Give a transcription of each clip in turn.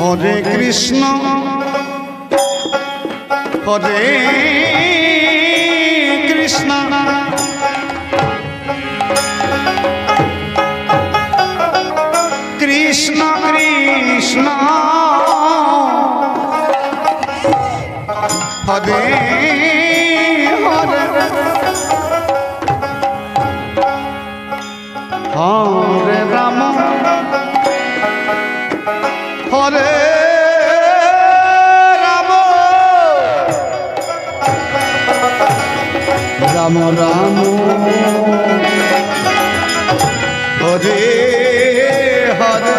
হরে কৃষ্ণ হরে হরে রাম। রাম রাম। হরে হরে।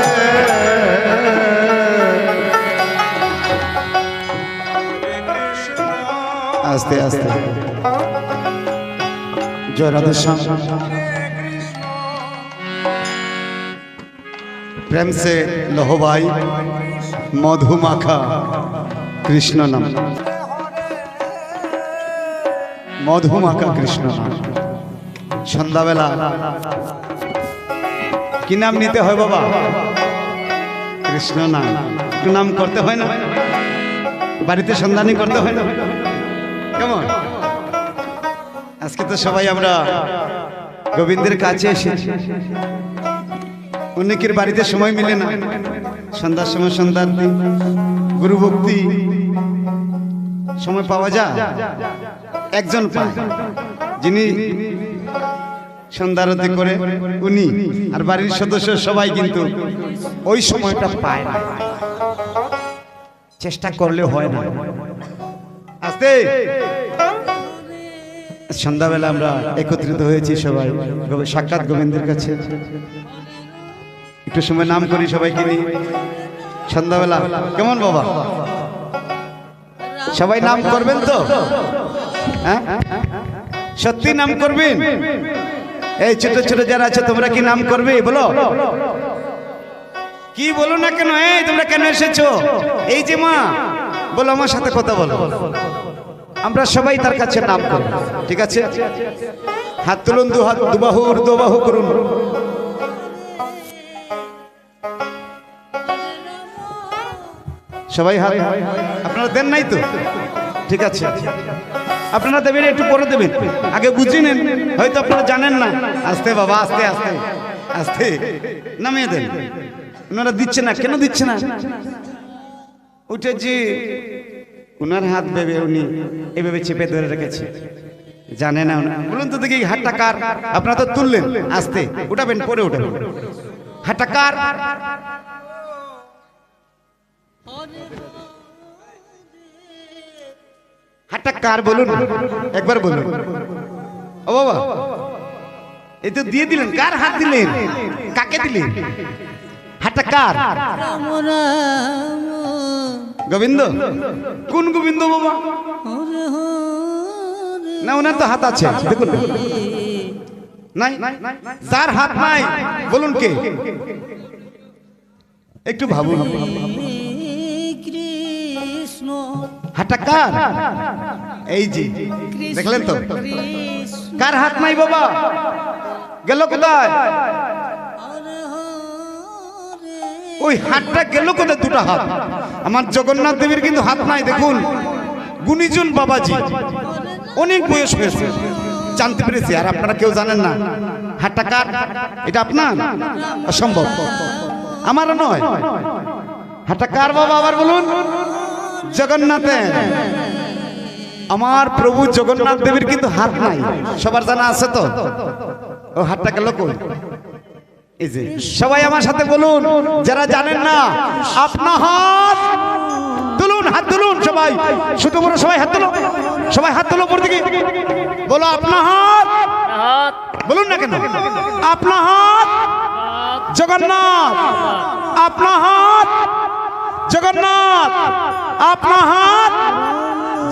আস্তে আস্তে। জয় রাধে প্রেম সে লহবাই, মধুমাখা কৃষ্ণ নাম মধুমাখা কৃষ্ণ নাম সন্ধ্যাবেলা। কি নাম নিতে হয় বাবা? কৃষ্ণ নাম একটু নাম করতে হয় না? বাড়িতে সন্ধানই করতে হয় না? কেমন? আজকে তো সবাই আমরা গোবিন্দের কাছে এসেছি। অনেকের বাড়িতে সময় মিলে না। সন্ধ্যার সময় সন্ধ্যার দিন, গুরু ভক্তি, সময় পাওয়া যায়, একজন যিনি সন্ধ্যারতি করে, উনি আর বাড়ির সদস্য সবাই কিন্তু ওই সময়টা পায় না। চেষ্টা করলে হয় না। আস্তে! সন্ধ্যাবেলা আমরা একত্রিত হয়েছি সবাই। সাক্ষাৎ গোবিন্দের কাছে। একটু সময় নাম করি সবাইকে নিয়ে। সন্ধ্যাবেলা। কেমন বাবা? সবাই নাম করবেন তো? হ্যাঁ? সত্যি নাম করবেন? এই ছোট ছোট যারা আছে, তোমরা কি নাম করবে? বলো। কি বলো না কেন? এই, তোমরা কেন এসেছ? এই যে মা, বলো আমার সাথে কথা বলো। আমরা সবাই তার কাছে নাম করব। ঠিক আছে? হাত তুলুন, দু হাত দুবাহু দুবাহু করুন। সবাই হাত আপনারা দেন নাই তো? ঠিক আছে। আপনারা দেবেন, একটু পরে দেবেন। আগে বুঝে নেন। হয়তো আপনারা জানেন না। আস্তে বাবা, আস্তে আস্তে। আস্তে। নামিয়ে দেন। ওনারা দিচ্ছে না। কেন দিচ্ছে না? উঠেছি। ওনার হাত ভেবে উনি এভাবে চেপে ধরে রেখেছে। জানে না। বলুন তো দেখি হাতটা কার? আপনারা তো তুললেন। আস্তে, উঠাবেন, পরে উঠাবেন। হাতটা কার? কার বলুন? একবার বলুন। ও বাবা। এই তো দিয়ে দিলেন। কার হাত দিলেন? কাকে দিলেন? হাতটা কার? গোবিন্দ। কোন গোবিন্দ বাবা? না, ওনার তো হাত আছে। দেখুন। নাই। যার হাত নাই। বলুন কে? একটু ভাবুন। হাতটা কার? এই যে দেখলেন তো? কার হাত নাই বাবা? গেল কোথায়? ওই হাতটা গেল কোথায় দুটো হাত? আমার জগন্নাথ দেবীর কিন্তু হাত নাই দেখুন। গুণীজন বাবাজি অনেক বয়স হয়েছে। জানতে পেরেছি আর আপনারা কেউ জানেন না। হাতটা কার? এটা আপনার? অসম্ভব। আমারও নয়। হাতটা কার বাবা আবার বলুন? জগন্নাথের আমার প্রভু জগন্নাথ দেবীর কিন্তু হাত নাই। সবার জানা আছে তো? ও হাতটা গেল এই যে, সবাই আমার সাথে বলুন, যারা জানেন না আপনা হাত তুলুন হাত তুলুন সবাই। শুধু বড় সবাই হাত তুলো। সবাই হাত তুলো উপর দিকে। বলো আপনা হাত বলুন না কেন? আপনা হাত জগন্নাথ। আপনা হাত জগন্নাথ। আপনা হাত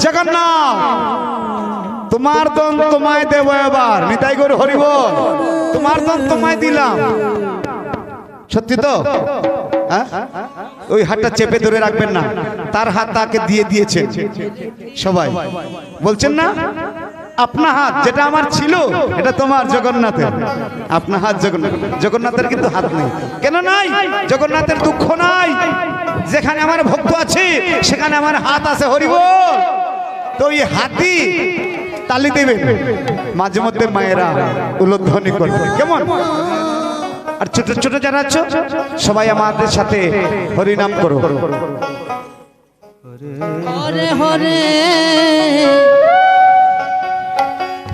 জগন্নাথ তোমার দন তোমায় দেব এবার নিতাই গরু হরিব তোমার দন তোমায় দিলাম সত্যি তো? ওই হাতটা চেপে ধরে রাখবেন না তার হাত তাকে দিয়ে দিয়েছে সবাই বলছেন না আপনা হাত যেটা আমার ছিল, এটা তোমার জগন্নাথের। আপনা হাত জগন্নাথ। জগন্নাথের কিন্তু হাত নেই। কেন নাই? জগন্নাথের দুঃখ নাই। যেখানে আমার ভক্ত আছে, সেখানে আমার হাত আছে হরিব তো এই হাতি তালি দেবে। মাঝে মধ্যে মায়েরা উলোধ্বনি করবে। কেমন? আর ছোট ছোট যারা আছো, সবাই আমাদের সাথে হরিনাম করো। হরে হরে।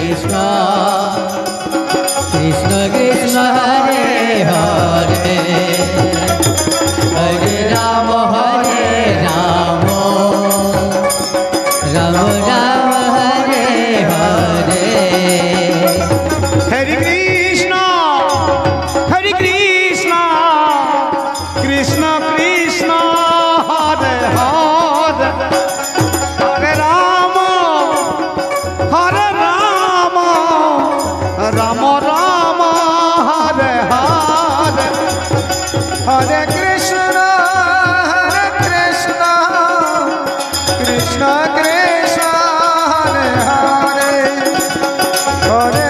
কৃষ্ণ হরে